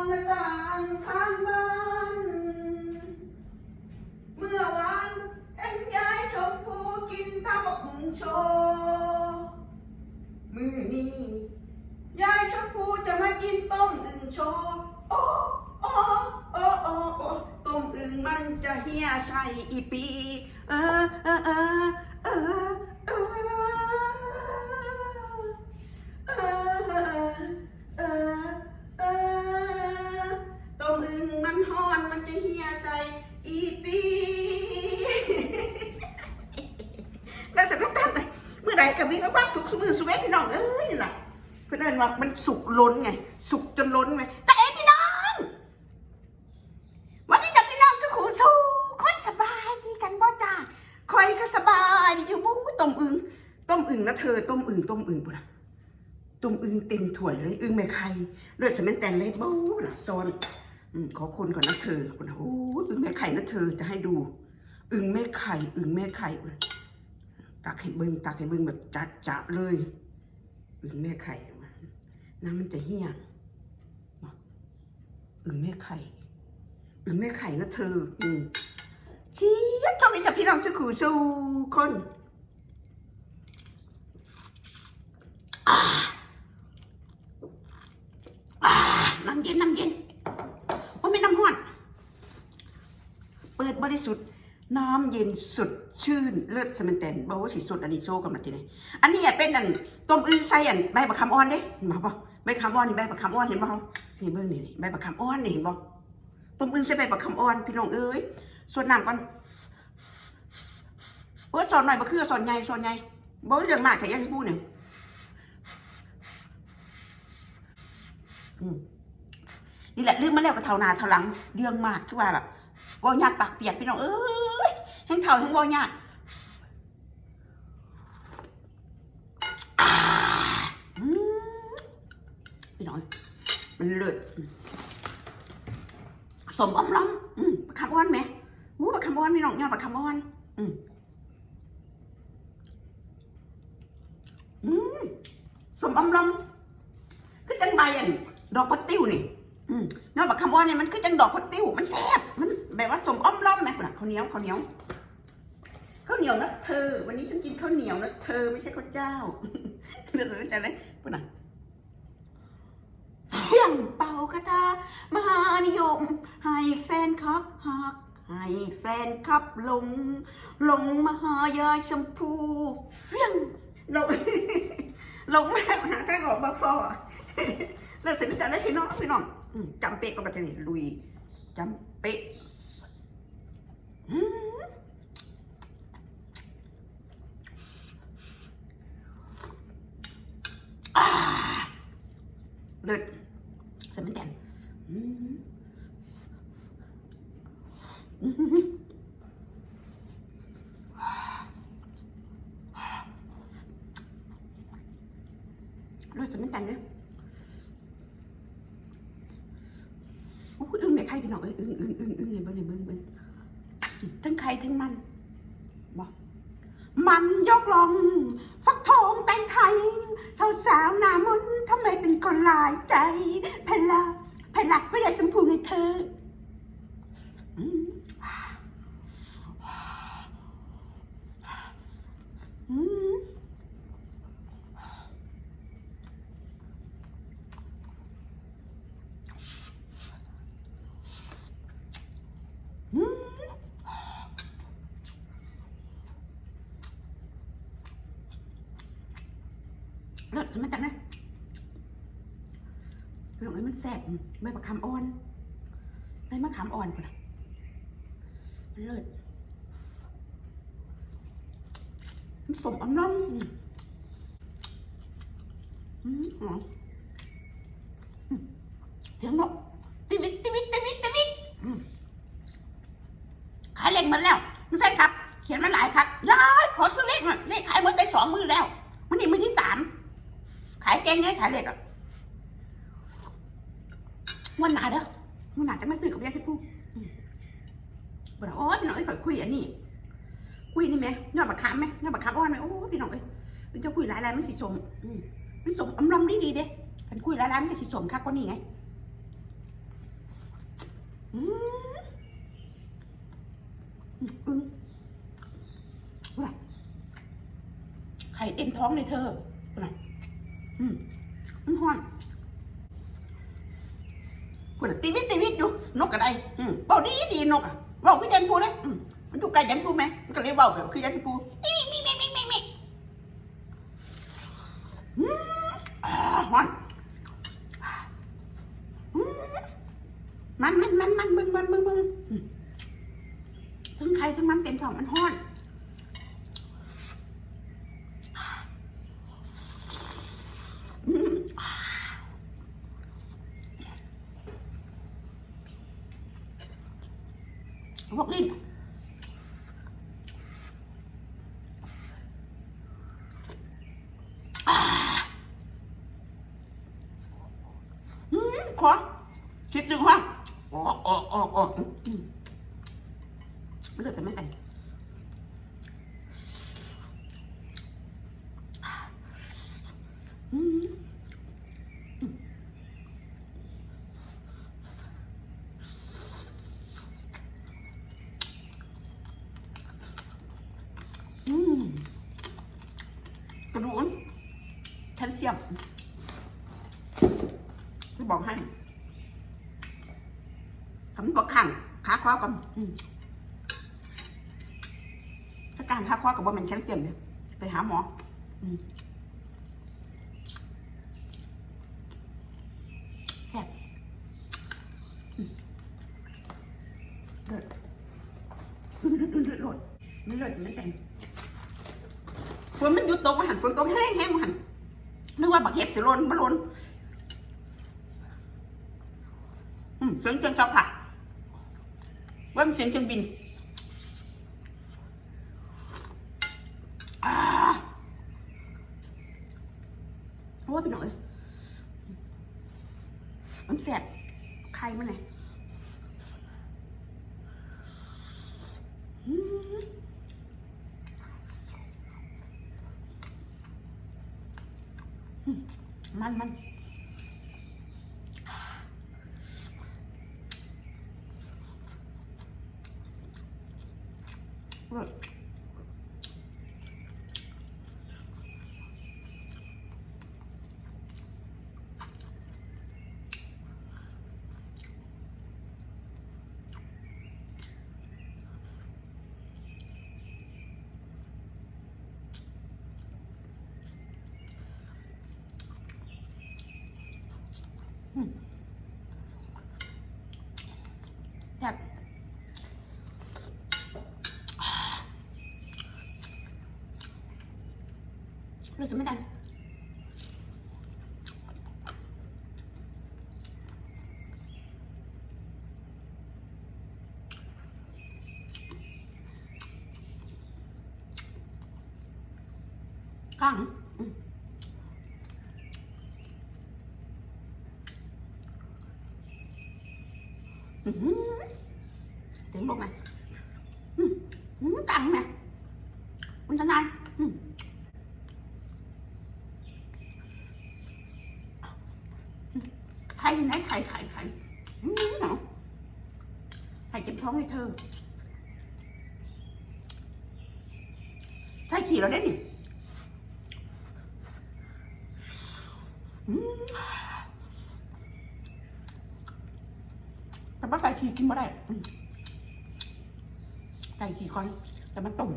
องและต่างข้างบ้าน เมื่อวานเห็นยายชมพูกินตาบกหุงโชว์มือนี้ยายชมพูจะมากินต้มอึ่งโชว์โอ้โอ้โอ้โอ้โอ้ต้มอึ่งมันจะเฮียใส่อีปี เออเออเออ ว่ามันสุกล้นไง สุกจนล้นไงแต่เอ้พี่น้อง วันนี้จะพี่น้องสุขุสุคนสบายดีกันบ่จ้าคอยก็สบายดีอยู่บู๊ต้มอึงต้มอึงนะเธอต้มอึงต้มอึงปุ่ะต้มอึงเต็มถ้วยเลยอึงแม่ไข่เลือดสมันแตนเลยบู๊นะโซนขอคนก่อนนะเธอปุ่นนะโอ้ยอึงแม่ไข่นะเธอจะให้ดู อึงแม่ไข่อึงแม่ไข่ปุ่ะตักให้เบิ้งตักให้เบิ้งแบบจัดจับเลยอึงแม่ไข่ น้ำมันจะเหี่ยงอึงแม่ไข่หรือแม่ไข่นะเธอ อืมชี้ช่องนี้จะพี่น้องสุขูสู้คนอาอาน้ำเย็นน้ำเย็นว่าไม่น้ำห้อน เปิดบริสุทธิ์น้ำเย็นสุดชื่นเลือดสมันแตนบอกว่าสีสุดอันนี้โซ่กันมาทีไหนอันนี้อะเป็นอันต้มอึ่งใส่อันใบบักคำอ่อนเด้มาป่ะ ใบคำอ่อนนี่ใบบักคำอ่อนเห็นป่ะสีเบิ้งนี่ใบบักคำอ่อนนี่เห็นป่ต้มอึ่งใส่ใบบักคำอ่อนพี่น้องเอ้ยส่วนน้ำก่อนโอ้สอนหน่อยบ่คือสอนใหญ่สอนใหญ่บ่เรื่องมากแค่ยังพูดเนี่ยอืมนี่แหละลืมมาแล้วกับเท่านาเท่าหลังเรื่องมากทุกว่าล่ะเว่ยากปากเปียกพี่น้องเอ้ยแห้งเท่าแห้งเว่ยากอ่าอืม พี่น้องมันเลิศสมอมล้อมอืมปลาคาร์บอนไหมอู้ปลาคาร์บอนมีน้องยอดปลาคาร์บอนอืมอืมสมอมล้อมคือจังใบอันดอกพักติ้วนี่อืมยอดปลาคาร์บอนเนี่ยมันคือจังดอกพักติ้วมันแซ่บมันแบบว่าสมอ้อมล้อมไหมคุณข้าวเหนียวข้าวเหนียวข้าวเหนียวนะเธอ วันนี้ฉันกินข้าวเหนียวนะเธอไม่ใช่ข้าวเจ้าเรื่องอะไรแต่ไหนคุณน่ะ เพียงเป่ากระตามหานิยม ให้แฟนคลับหัก ให้แฟนคลับหลงหลงมหายายชมพูเพียงหลงหลงแม่หาแค่หลงมาพอแล้วเสร็จแล้วจะได้พี่น้องพี่น้องจำเป๊ะก็มาจะนี่ลุยจำเป๊ะเลิศ สมันแตนอืมอืมเลิศสมันแตนเลยโอ้อึ้งแม่ไข่พี่น้องเอ้ยอึ้งอึ้งอึ้งอึ้งเห็นเบิ่งเห็นเบิ่งเบิ่งทั้งไข่ทั้งมันบอกมันยกลงฟักทองแต่งไทยสาวสาวหน้ามนทำไมเป็นคนหลายใจ ท้เลิศขึ้นมาจังนะเรื่องนี้มันแสบไม่ประคำอ่อน ใบมะขามอ่อนพุ่นน่ะมันเลิศมันสมอมน้ำอืมอืมหอมเสียงนกติวิตติวิตติวิตติวิตขายเลขหมดแล้วไม่ใช่ครับ เขียนมาหลายครับย้ายขอซื้อเลขหน่อยเลขขายหมดได้สองมือแล้ว มันนี่มือที่สามขายเก่งไงขายเลขอะวันหนาเด้อ วันหนาจะไม่ซื้อกับยายที่พูดบอกว่าโอ้พี่น้องเอ้ยข่อยคุยอันนี้คุยนี่ไหมยอดบักขามไหมยอดบักขามอ่อนไหมโอ้พี่น้องเอ้ยมันจะคุยหลายๆมันสิสมอืมมันสมอำลำดีดีเด้กันคุยหลายๆมันก็สิสมคักกว่านี้ไงอืมอืมว่ะไข่เต็มท้องเลยเธอว่ะอืมมันหอน กูน่ะตีวิตตีวิตอยู่นกกระไดอืมเบาดีดีนกอะเบาคือยันพูเลยอืมมันอยู่ไกล้ยันพูไหมมันก็เลยเบาแบบคือยันพูมีมีมีมีมีมีอืมอ่าหอนอืมมันมันมันมันมึงมันมึงมึงทั้งไข่ทั้งมันเต็มท้องมันหอน พวกลิ้นอ่าอืมขอคิดดูว่าออกออกออกออกอืมไม่เลือกแต่ไม่แต่งอืมอืมกระดูกแคลเซียมจะบอกให้ คำบอกขังขาคว้ากันถ้าการขาคว้ากับว่ามันแคลเซียมเนี่ยไปหาหมออมแซ่บเลิศเลิศเลิศเลิศเลิศจะไม่แต่งฝนมันหยุดตกมาหันฝนตกแห้งแห้งมาหันนึกว่าบักเห็ดสิลนบะลนอืมเสียงเครื่องชอปค่ะ ว่ามันเสียงเครื่องบินอ่าเพราะว่าเป็นหน่อยมันแสบใครมันไหนมันมันเลิศแซ่บ รู้สึกไม่ดันกลางอืมอื้อหือถึงบอกไหมอืมอืมกังไหมคุณทนายอืมไข่อยู่ไหนไข่ไข่ไข่อืมเหรอไข่เจ็บท้องเลยเธอไข่ขี่เราได้นี่อืมแต่ ว่าไก่ขี่กินม่ได้อืมไก่ขี่คอน แต่มันตุ่ม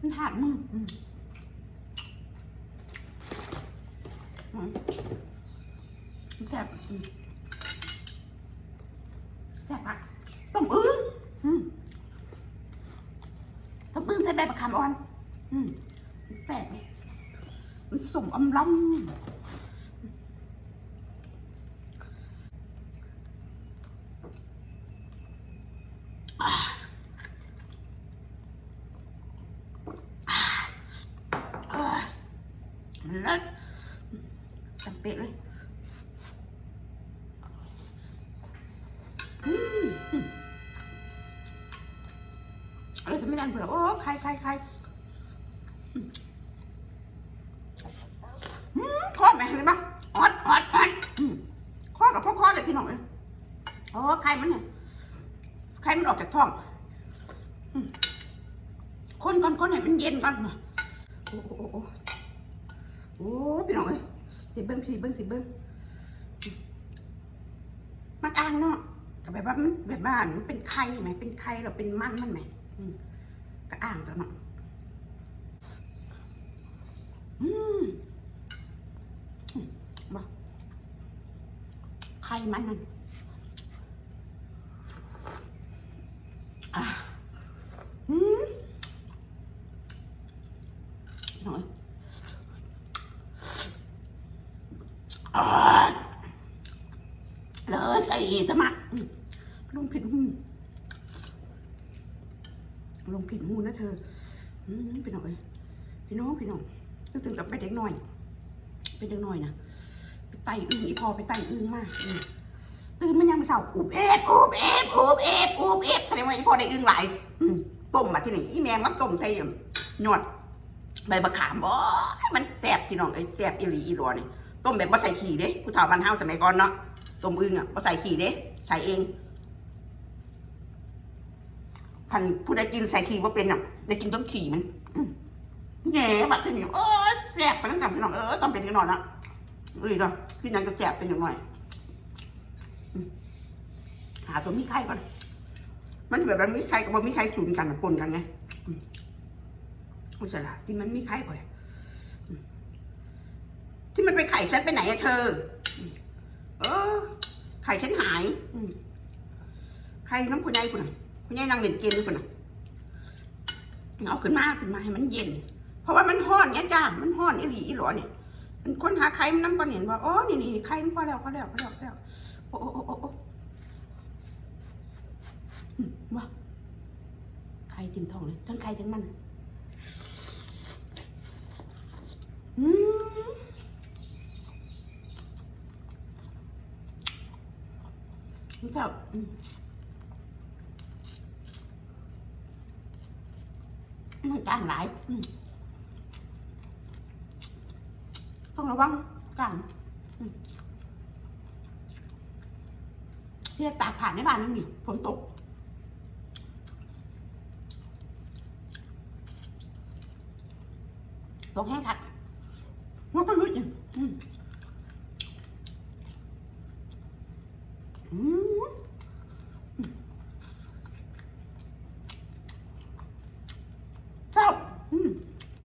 มันหาดมือมันแซ่บอืมแซ่บปะต้มอึ้งอืมต้มอึ้งใส่ใบมะขามอ่อน อืมแปลกไหมมันสุ่มอำล้ำอ่าอ่นเลิศจำเป็ดเลย อะไรจะไม่ดันเผื่อโอ้ใครใครใครอืมทอดไหมเห็นปะออดออดออดอืมข้อกับพ่อข้อเลยพี่น้องเลยโอ้ใครมันเนี่ยใครมันออกจากท้องคนก่อนคนให้มันเย็นก่อนโอ้โอ้โอ้โอ้พี่น้องเอ้ยสิเบิ้งสิเบิ้งสิเบิ้งมันอ่างเนาะแบบว่ามันแบบว่ามันเป็นไข่ไหมเป็นไข่หรือเป็นมันมันไหม อืมก็อ่างตัวเนาะอืมอืมบ่ไข่มันมันอะอืมหน่อยอ่าเลยใส่สมัรอืมลงผิดหูลงผิดหูนะ เธออืมพี่น้องเอ้ยพี่น้องพี่น้องนึกถึงกับไปเด็กหน่อยไปเด็กหน่อยนะไปไต่อึ้งอีพอไปไต่อึ้งมากตื่นมันยังไม่เศร้าอุบเอฟอุบเอฟอุบเอฟอุบเอฟแสดงว่าอีพอได้อึ้งหลายต้มมาที่ไหนอีแมงมันต้มใส่หนวดใบมะขามบ่มันแซ่บพี่น้องไอ้ยแซ่บอีหลีอีหลอนี่ต้มแบบบ่ใส่ขี้เด้ผู้เฒ่าบ้านเฮาสมัยก่อนเนาะต้มอึ้งอะบ่ใส่ขี้เด้ใส่เอง ท่านผู้ใดกินใส่ขี้บ่เป็นอะได้กินต้มขี้มันแง่บัดที่นี่เออแสบไปแล้วกันพี่น้องเออตองเป็นกันหน่อยนะรีดเนาะพี่นังก็แสบเป็นอย่างหน่อยหาตัวมีไข่ก่อนมันแบบว่ามีไข่กับบ่มีไข่สูนกันปนกันไงอืมอุยสละที่มันมีไข่ก่อนที่มันไปไข่ฉันไปไหนอะเธอ เออ ไข่ฉันหายอืมไข่น้ำคุณยายคุณน่ะคุณ ยายนั่งเล่นเกมด้วยคุณน่ะเอาขึ้นมาขึ้นมาให้มันเย็น เพราะว่ามันห้อนเนี่ยจ้ามันห้อนอีหลีอีหลอเนี่ยมันค้นหาไข่มันน้ำก่อนเห็นว่าอ๋อนี่นี่ไข่มันพอแล้วพอแล้วพอแล้วพอแล้วโอ้โอ้โอ้โอ้ว่าไข่ติ่มทองเลยทั้งไข่ทั้งมันอืมมันแบบอืม มัน กลางหลายอืมต้องระวังกลางอืมที่จะตากผ่านในบ้านนั่นนี่ฝนตกตกแห้งคัดว่าก็รู้จังอืม